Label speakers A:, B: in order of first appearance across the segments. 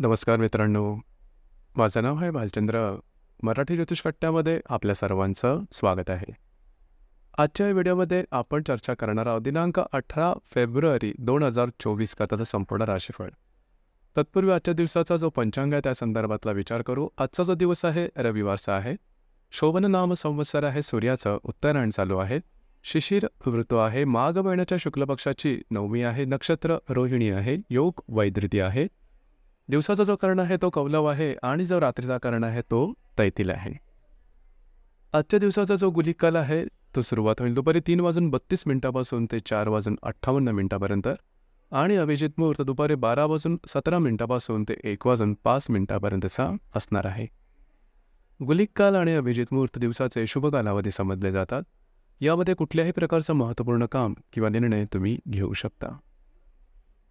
A: नमस्कार मित्रांनो. माझं नाव आहे भालचंद्र मराठी ज्योतिषकट्ट्यामध्ये आपल्या सर्वांचं स्वागत आहे. आजच्या या व्हिडिओमध्ये आपण चर्चा करणार आहोत दिनांक अठरा फेब्रुवारी दोन हजार चोवीस करताचं संपूर्ण राशीफळ. तत्पूर्वी आजच्या दिवसाचा जो पंचांग आहे त्या संदर्भातला विचार करू. आजचा जो दिवस आहे रविवारचा आहे. शोभन नाम संवत्सर आहे सूर्याचं उत्तरायण चालू आहे. शिशिर ऋतू आहे माघ महिन्याच्या शुक्ल पक्षाची नवमी आहे नक्षत्र रोहिणी आहे योग वैद्रिती आहे. दिवसाचा जो कर्ण आहे तो कौलव आहे आणि जो रात्रीचा कर्ण आहे तो तैतील आहे. आजच्या दिवसाचा जो गुलिकाल आहे तो सुरुवात होईल दुपारी तीन वाजून बत्तीस मिनिटापासून ते चार वाजून अठ्ठावन्न मिनिटापर्यंत आणि अभिजित मुहूर्त दुपारी बारा वाजून सतरा मिनिटापासून ते एक वाजून पाच मिनिटापर्यंतचा असणार आहे. गुलिककाल आणि अभिजित मुहूर्त दिवसाचे शुभ कालावधी समजले जातात. यामध्ये कुठल्याही प्रकारचं महत्त्वपूर्ण काम किंवा निर्णय तुम्ही घेऊ शकता.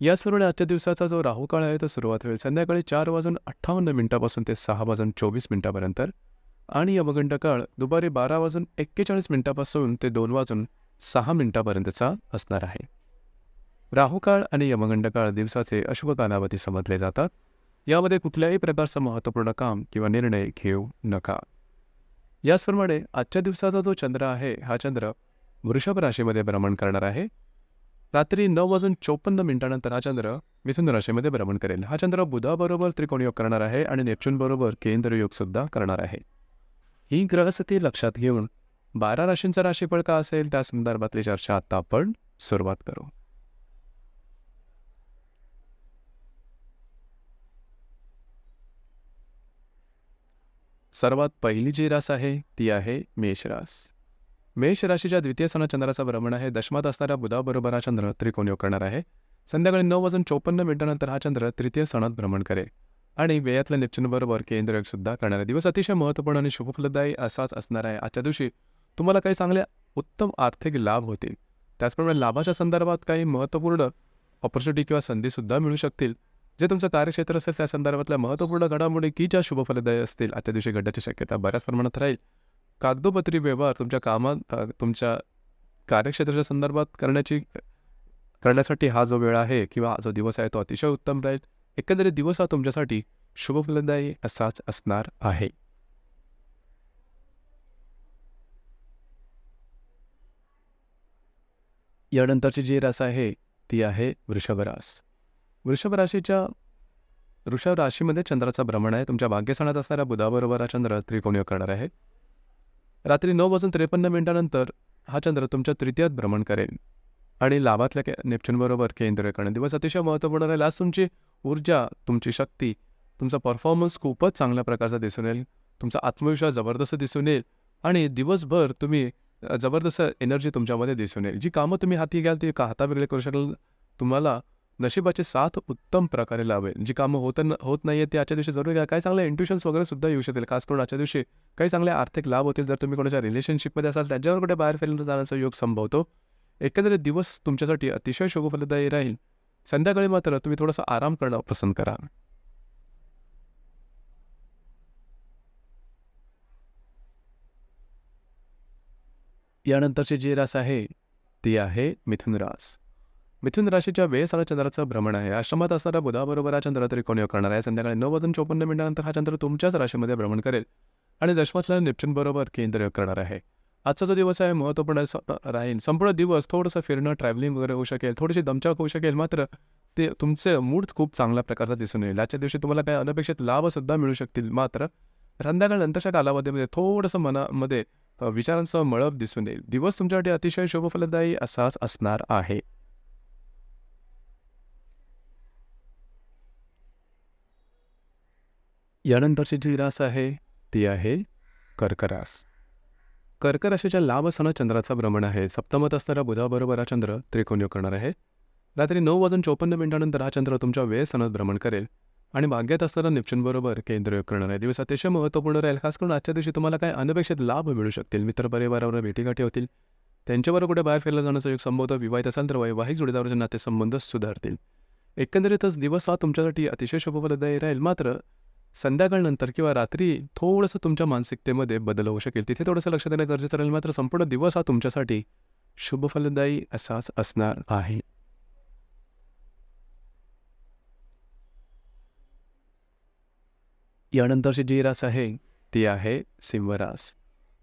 A: या सर्व आजच्या दिवसाचा जो राहुकाळ आहे तो सुरुवात होईल संध्याकाळी चार वाजून अठ्ठावन्न मिनिटापासून ते सहा वाजून चोवीस मिनिटापर्यंत. आणि यमगंड काळ दुपारी बारा वाजून एक्केचाळीस मिनिटापासून ते दोन वाजून सहा मिनिटापर्यंतचा असणार आहे. राहुकाळ आणि यमगंड काळ दिवसाचे अशुभ कालावधी समजले जातात. यामध्ये कुठल्याही प्रकारचं महत्त्वपूर्ण काम किंवा निर्णय घेऊ नका. याचप्रमाणे आजच्या दिवसाचा जो चंद्र आहे हा चंद्र वृषभ राशीमध्ये भ्रमण करणार आहे. रात्री नऊ वाजून चोपन्न मिनिटानंतर हा चंद्र मिथुन राशीमध्ये भ्रमण करेल. हा चंद्र बुधाबरोबर त्रिकोणयोग करणार आहे आणि नेपच्यूनबरोबर केंद्रयोगसुद्धा करणार आहे. ही ग्रहस्थिती लक्षात घेऊन बारा राशींचा राशीफळ का असेल? त्या संदर्भातली चर्चा आता आपण सुरुवात करू. सर्वात पहिली जी रास आहे ती आहे मेषरास मेष राशीच्या द्वितीय सणा चंद्राचा भ्रमण आहे. दशमात असणाऱ्या बुधाबरोबर हा चंद्र त्रिकोण योग करणार आहे. संध्याकाळी नऊ वाजून चोपन्न मिनिटानंतर हा चंद्र तृतीय सणात भ्रमण करेल. आणि वेयातल्या नेपच्यूनबरोबर केंद्रयोग सुद्धा करणार दिवस अतिशय महत्त्वपूर्ण आणि शुभफलदायी असाच असणार आहे. आजच्या दिवशी तुम्हाला काही चांगल्या उत्तम आर्थिक लाभ होतील. त्याचप्रमाणे लाभाच्या संदर्भात काही महत्त्वपूर्ण ऑपॉर्च्युनिटी किंवा संधीसुद्धा मिळू शकतील. जे तुमचं कार्यक्षेत्र असेल त्या संदर्भातल्या महत्त्वपूर्ण घडामोडी की ज्या शुभफलदायी असतील आजच्या दिवशी घडण्याची शक्यता बऱ्याच प्रमाणात राहील. कागदोपत्री व्यवहार तुमच्या कामात तुमच्या कार्यक्षेत्राच्या संदर्भात करण्याची करण्यासाठी हा जो वेळ आहे किंवा हा जो दिवस आहे तो अतिशय उत्तम राहील. एकंदरीत दिवस हा तुमच्यासाठी शुभफलदायी असाच असणार आहे. यानंतरची जी रास आहे ती आहे वृषभरास वृषभ राशीच्या वृषभ राशीमध्ये चंद्राचा भ्रमण आहे. तुमच्या भाग्यस्थानात असणाऱ्या बुधाबरोबर हा चंद्र त्रिकोणीय करणार आहे. रात्री नऊ वाजून त्रेपन्न मिनिटानंतर हा चंद्र तुमच्या तृतीयात भ्रमण करेल. आणि लाभातल्या के नेप्च्यूनबरोबर केंद्र करणं. दिवस अतिशय महत्त्वपूर्ण राहील. आज तुमची ऊर्जा तुमची शक्ती तुमचा परफॉर्मन्स खूपच चांगल्या प्रकारचा दिसून येईल. तुमचा आत्मविश्वास जबरदस्त दिसून येईल. आणि दिवसभर तुम्ही जबरदस्त एनर्जी तुमच्यामध्ये दिसून येईल. जी कामं तुम्ही हाती घ्याल ती का हातावेगळे करू शकाल? तुम्हाला नशिबाचे साथ उत्तम प्रकारे लावेल जी कामं होत होत नाही आहेत ते आजच्या दिवशी जरूर घ्या. काही चांगले इंट्युशन्स वगैरे सुद्धा येऊ शकतील खास करून आजच्या दिवशी काही चांगले आर्थिक लाभ होतील. जर तुम्ही कोणाच्या रिलेशनशिपमध्ये असाल त्यांच्यावर कुठे बाहेर फिरून जाण्याचा योग संभवतो. एकंदरीत दिवस तुमच्यासाठी अतिशय शुभफलदायी राहील. संध्याकाळी मात्र तुम्ही थोडासा आराम करणं पसंत करा. यानंतरची जी रास आहे ती आहे मिथुन रास. मिथुन राशीच्या वेळेस हा चंद्राचं भ्रमण आहे. आश्रमात असणारा बुधाबरोबर हा चंद्र त्रिकोणयोग करणार आहे? संध्याकाळी नऊ वाजून चोपन्न मिनिटानंतर हा चंद्र तुमच्याच राशीमध्ये भ्रमण करेल आणि दशमातल्या केंद्र केंद्रयोग करणार आहे. आजचा जो दिवस आहे महत्त्वपूर्ण राहील. संपूर्ण दिवस थोडंसं फिरणं ट्रॅव्हलिंग वगैरे होऊ शकेल थोडीशी दमचाक होऊ शकेल मात्र ते तुमचे मूड खूप चांगल्या प्रकारचा दिसून येईल. आजच्या दिवशी तुम्हाला काही अनपेक्षित लाभसुद्धा मिळू शकतील मात्र संध्याकाळनंतरच्या कालावधीमध्ये थोडंसं मनामध्ये विचारांचं मळप दिसून येईल. दिवस तुमच्यासाठी अतिशय शुभफलदायी असाच असणार आहे. यानंतरची जी रास आहे ती आहे कर्करास. कर्कराशीच्या लाभ सण चंद्राचा भ्रमण आहे. सप्तमत असणारा बुधाबरोबर हा चंद्र त्रिकोणयोग करणार आहे. रात्री नऊ वाजून चोपन्न मिनिटानंतर हा चंद्र तुमच्या वेळ सणात भ्रमण करेल आणि भाग्यात असणारा नेपच्यूनबरोबर केंद्रयोग करणार आहे. दिवस अतिशय महत्त्वपूर्ण राहील. खास करून आजच्या दिवशी तुम्हाला काही अनपेक्षित लाभ मिळू शकतील. मित्रपरिवारावर भेटीगाठी होतील. त्यांच्याबरोबर कुठे बाहेर फिरला जाण्याचा योग संबोध विवाहित असाल तर वैवाहिक जोडीदाराचे नातेसंबंध सुधारतील. एकंदरीतच दिवस हा तुमच्यासाठी अतिशय शुभफलदायी राहील. मात्र संध्याकाळनंतर किंवा रात्री थोडंसं तुमच्या मानसिकतेमध्ये बदल होऊ शकेल. तिथे थोडंसं लक्ष देणं गरजेचं राहील. मात्र संपूर्ण दिवस हा तुमच्यासाठी शुभफलदायी असाच असणार आहे. यानंतरची जी रास आहे ती आहे सिंहरास.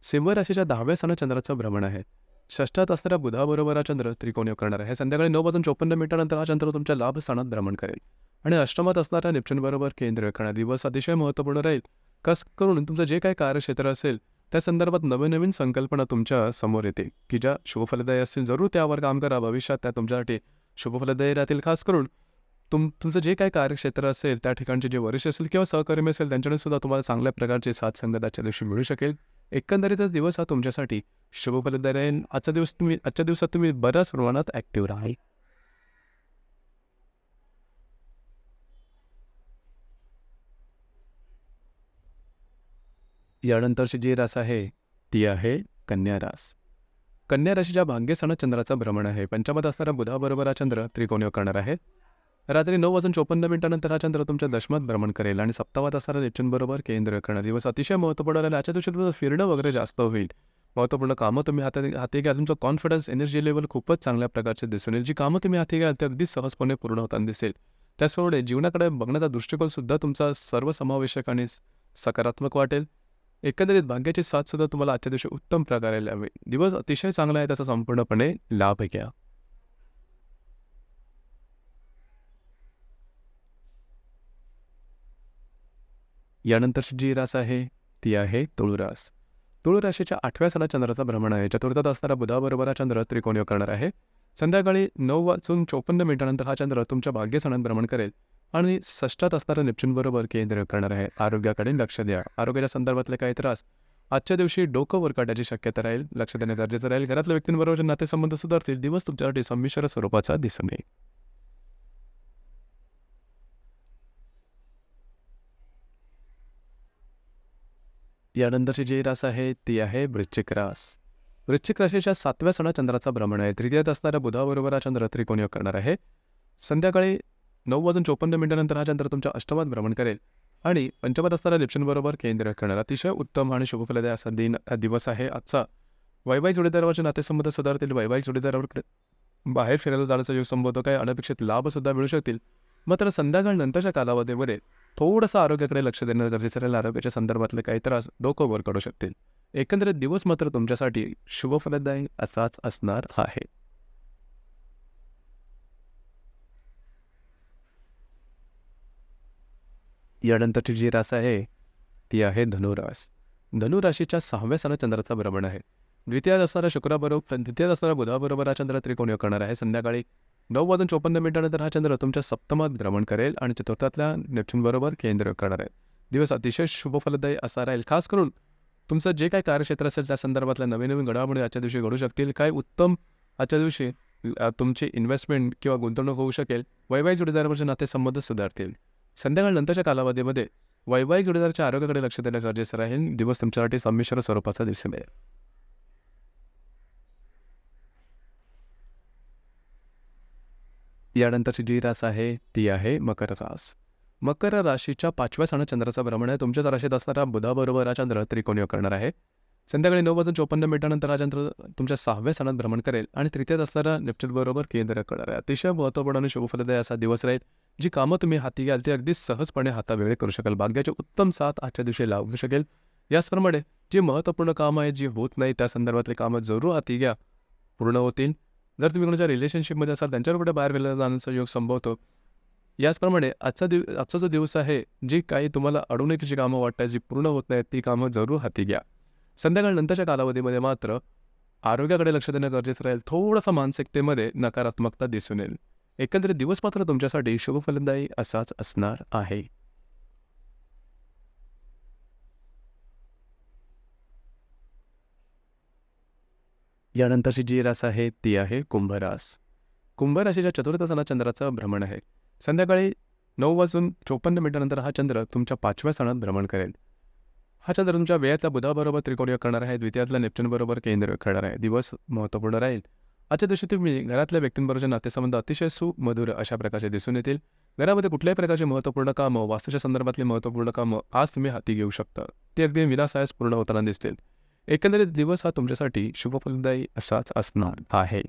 A: सिंहराशीच्या दहाव्या स्थानात चंद्राचं भ्रमण आहे. षष्ठात असणाऱ्या बुधाबरोबर हा चंद्र त्रिकोणी करणार आहे. संध्याकाळी नऊ वाजून चोपन्न मिनिटानंतर हा चंद्र तुमच्या लाभ स्थानात भ्रमण करेल. आणि अष्टमात असणाऱ्या नेपच्यूनबरोबर केंद्र करणार दिवस अतिशय महत्त्वपूर्ण राहील. कस करून तुमचं जे काही कार्यक्षेत्र असेल त्या संदर्भात नवीन नवीन संकल्पना तुमच्यासमोर येतील. की ज्या शुभफलदायी असतील जरूर त्यावर काम करा. भविष्यात त्या तुमच्यासाठी शुभफलदायी राहतील. खास करून तुम तुमचं जे काही कार्यक्षेत्र असेल त्या ठिकाणचे जे वरिष्ठ असेल किंवा सहकर्मी असेल त्यांच्याकडे सुद्धा तुम्हाला चांगल्या प्रकारचे साथ संगत दिवशी मिळू शकेल. एकंदरीतच दिवस हा तुमच्यासाठी शुभफलदायी राहील. आजचा दिवस तुम्ही आजच्या दिवसात तुम्ही बऱ्याच प्रमाणात ॲक्टिव्ह राहाल. यानंतरची जी रास आहे ती आहे कन्या रास. कन्या राशीच्या भाग्यस्थानात चंद्राचा भ्रमण आहे. पंचमात असणाऱ्या बुधाबरोबर हा चंद्र त्रिकोणीय करणार आहे. रात्री नऊ वाजून चोपन्न मिनिटानंतर हा चंद्र तुमच्या दशमात भ्रमण करेल आणि सप्तावात असणारा नेपच्यूनबरोबर केंद्र करणार. दिवस अतिशय महत्त्वपूर्ण राहील. आजच्या दिवशी तुमचं फिरणं वगैरे जास्त होईल. महत्त्वपूर्ण कामं तुम्ही हातात हाती घ्या तुमचं कॉन्फिडन्स एनर्जी लेवल खूपच चांगल्या प्रकारचे दिसून येईल जी कामं तुम्ही हाती घ्याल ते अगदी सहजपणे पूर्ण होताना दिसेल. त्याचप्रमाणे जीवनाकडे बघण्याचा दृष्टिकोन सुद्धा तुमचा सर्वसमावेशक आणि सकारात्मक वाटेल. एकंदरीत भाग्याची साथ सुद्धा तुम्हाला आजच्या दिवशी उत्तम प्रकारे लावेल दिवस अतिशय चांगला आहे त्याचा संपूर्णपणे लाभ घ्या. यानंतरची जी रास आहे ती आहे तुळुरास. तुळुराशीच्या आठव्या सणा चंद्राचा भ्रमण आहे. चतुर्थात असणारा बुधाबरोबर हा चंद्र त्रिकोणीय करणार आहे. संध्याकाळी नऊ वाजून चोपन्न मिनिटानंतर हा चंद्र तुमच्या भाग्यसणात भ्रमण करेल. आणि षष्ठात असणाऱ्या नेप्च्यूनबरोबर केंद्र करणार आहे. आरोग्याकडे लक्ष द्या. आरोग्याच्या संदर्भातले काही त्रास? आजच्या दिवशी डोकं वरकाटाची शक्यता राहील. लक्ष देणे गरजेचं राहील. घरातल्या व्यक्तींबरोबरचे नातेसंबंध सुधारतील. दिवस तुमच्यासाठी संमिश्र स्वरूपाचा दिसून येईल. यानंतरची जी रास आहे ती आहे वृश्चिक रास. वृश्चिक राशीच्या सातव्या सणा चंद्राचा भ्रमण आहे. तृतीयात असणाऱ्या बुधाबरोबर हा चंद्र त्रिकोणीय करणार आहे. संध्याकाळी नऊ वाजून चोपन्न मिनिटानंतर हा चंद्र तुमच्या अष्टमात भ्रमण करेल. आणि पंचमात असणाऱ्या लिप्शनबरोबर केंद्र करणार. अतिशय उत्तम आणि शुभफलदायी असा दिन दिवस आहे आजचा. वैवाहिक जोडीदारावरचे नातेसंबंध सुधारतील. वैवाहिक जोडीदाराकडे बाहेर फिरायला जाण्याचा योग संभवतो काही अनपेक्षित लाभसुद्धा मिळू शकतील. मात्र संध्याकाळ नंतरच्या कालावधीमध्ये थोडंसं आरोग्याकडे लक्ष देणं गरजेचं राहील. आरोग्याच्या संदर्भातले काही त्रास डोकं वर काढू शकतील. एकंदरीत दिवस मात्र तुमच्यासाठी शुभफलदायी असाच असणार आहे. यानंतरची जी रास आहे ती आहे धनुरास. धनुराशीच्या सहाव्या सणात चंद्राचा भ्रमण आहे. द्वितीयात असणारा शुक्राबरोबर द्वितीयात असणारा बुधाबरोबर हा चंद्र त्रिकोण करणार आहे. संध्याकाळी नऊ वाजून चोपन्न मिनिटानंतर हा चंद्र तुमच्या सप्तमात भ्रमण करेल आणि चतुर्थातल्या नेप्च्यूनबरोबर केंद्र करणार आहे. दिवस अतिशय शुभफलदायी असा राहील. खास करून तुमचं जे काही कार्यक्षेत्र असेल त्या संदर्भातल्या नवीन नवीन घडामोडी आजच्या दिवशी घडू शकतील. काय उत्तम आजच्या दिवशी तुमची इन्व्हेस्टमेंट किंवा गुंतवणूक होऊ शकेल. वैवाहिक जोडीदारावरचे नातेसंबंध सुधारतील. संध्याकाळ नंतरच्या कालावधीमध्ये वैवाहिक जोडीदाराच्या आरोग्याकडे लक्ष देणं गरजेचं राहील दिवस तुमच्यासाठी संमिश्र स्वरूपाचा दिसून येईल. यानंतरची जी रास आहे ती आहे मकर रास. मकर राशीच्या पाचव्या सण चंद्राचा भ्रमण आहे. तुमच्याच राशीत असणारा बुधाबरोबर हा चंद्र त्रिकोणीय करणार आहे. संध्याकाळी नऊ वाजून चोपन्न मिनिटानंतर हा चंद्र तुमच्या सहाव्या सणात भ्रमण करेल आणि तृतीयात असणारा बरोबर केंद्र करणार आहे. अतिशय महत्त्वपूर्ण आणि शुभफलदायी असा दिवस राहील. जी कामं तुम्ही हाती घ्याल ती अगदी सहजपणे हातावेगळे करू शकाल. भाग्याचे उत्तम साथ आजच्या दिवशी लागू शकेल. याचप्रमाणे जी महत्त्वपूर्ण कामं आहेत जी होत नाही त्या संदर्भातली कामं जरूर हाती घ्या. पूर्ण होतील. जर तुम्ही कोणाच्या रिलेशनशिपमध्ये असाल त्यांच्यावर कुठे बाहेर वेळेला जाण्याचा योग संभवतो. याचप्रमाणे आजचा दिव आजचा जो दिवस आहे जी काही तुम्हाला अडवणुकीची कामं वाटतात जी पूर्ण होत नाहीत ती कामं जरूर हाती घ्या. संध्याकाळ नंतरच्या कालावधीमध्ये मात्र आरोग्याकडे लक्ष देणं गरजेचं राहील. थोडासा मानसिकतेमध्ये नकारात्मकता दिसून येईल. एकंदरीत दिवस मात्र तुमच्यासाठी शुभफलदायी असाच असणार आहे. यानंतरची जी रास आहे ती आहे कुंभरास. कुंभराशीच्या चतुर्थ चंद्राचं भ्रमण आहे. संध्याकाळी नऊ वाजून चोपन्न मिनिटानंतर हा चंद्र तुमच्या पाचव्या सणात भ्रमण करेल. हा चंद्र तुमच्या वेळातल्या बुधाबरोबर त्रिकोणीय करणार आहे द्वितीयातल्या नेपच्यूनबरोबर केंद्र करणार आहे. दिवस महत्त्वपूर्ण राहील. आजच्या दिवशी तुम्ही घरातल्या व्यक्तींबरोबरचे नातेसंबंध अतिशय सुमधुर अशा प्रकारचे दिसून येतील. घरामध्ये कुठल्याही प्रकारची महत्त्वपूर्ण कामं वास्तूच्या संदर्भातली महत्त्वपूर्ण कामं आज तुम्ही हाती घेऊ शकता. ती अगदी विनासायास पूर्ण होताना दिसतील. एकंदरीत दिवस हा तुमच्यासाठी शुभफलदायी असाच असणार आहे.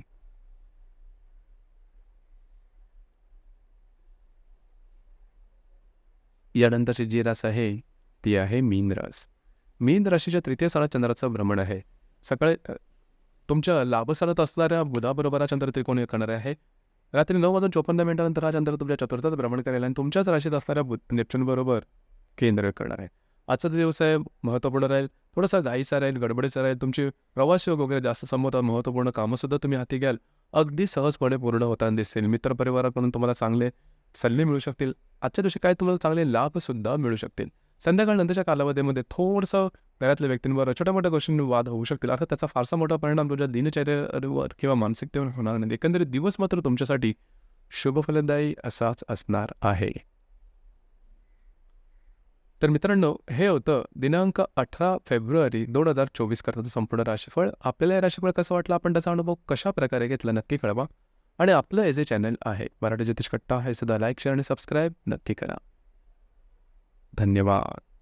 A: यानंतरची जी रास आहे ती आहे मीन रास. मीन राशीच्या तृतीय स्थानात चंद्राचं भ्रमण आहे. सकाळी तुमच्या लाभसारत असणाऱ्या बुधाबरोबर हा चंद्र त्रिकोण करणार आहे. रात्री नऊ वाजून चोपन्न मिनिटानंतर हा चंद्र तुमच्या चतुर्थात भ्रमण करेल आणि तुमच्याच राशीत असणाऱ्या बुध नेपच्यूनबरोबर केंद्र करणार आहे. आजचा दिवस आहे महत्त्वपूर्ण राहील. थोडासा घाईचा राहील गडबडीचा राहील. तुमची प्रवास योग वगैरे जास्त समोर महत्त्वपूर्ण कामंसुद्धा तुम्ही हाती घ्याल. अगदी सहजपणे पूर्ण होताना दिसतील मित्रपरिवाराकडून तुम्हाला चांगले सल्ले मिळू शकतील. आजच्या दिवशी काय तुम्हाला चांगले लाभसुद्धा मिळू शकतील. संध्याकाळ नंतरच्या कालावधीमध्ये थोडंसं घरातल्या व्यक्तींवर छोट्या मोठ्या गोष्टींवर वाद होऊ शकतील. अर्थात त्याचा फारसा मोठा परिणाम तुमच्या दिनचर्यावर किंवा मानसिकतेवर होणार नाही. एकंदरीत दिवस मात्र तुमच्यासाठी शुभफलदायी असाच असणार आहे. तर मित्रांनो हे होतं दिनांक अठरा फेब्रुवारी दोन हजार चोवीस करताचं संपूर्ण राशीफळ. आपल्याला हे राशीफळ कसं वाटलं? आपण त्याचा अनुभव कशा प्रकारे घेतला? नक्की कळवा. आणि आपलं हे जे चॅनल आहे मराठी ज्योतिष कट्टा हे सुद्धा लाईक शेअर आणि सबस्क्राईब नक्की करा. धन्यवाद.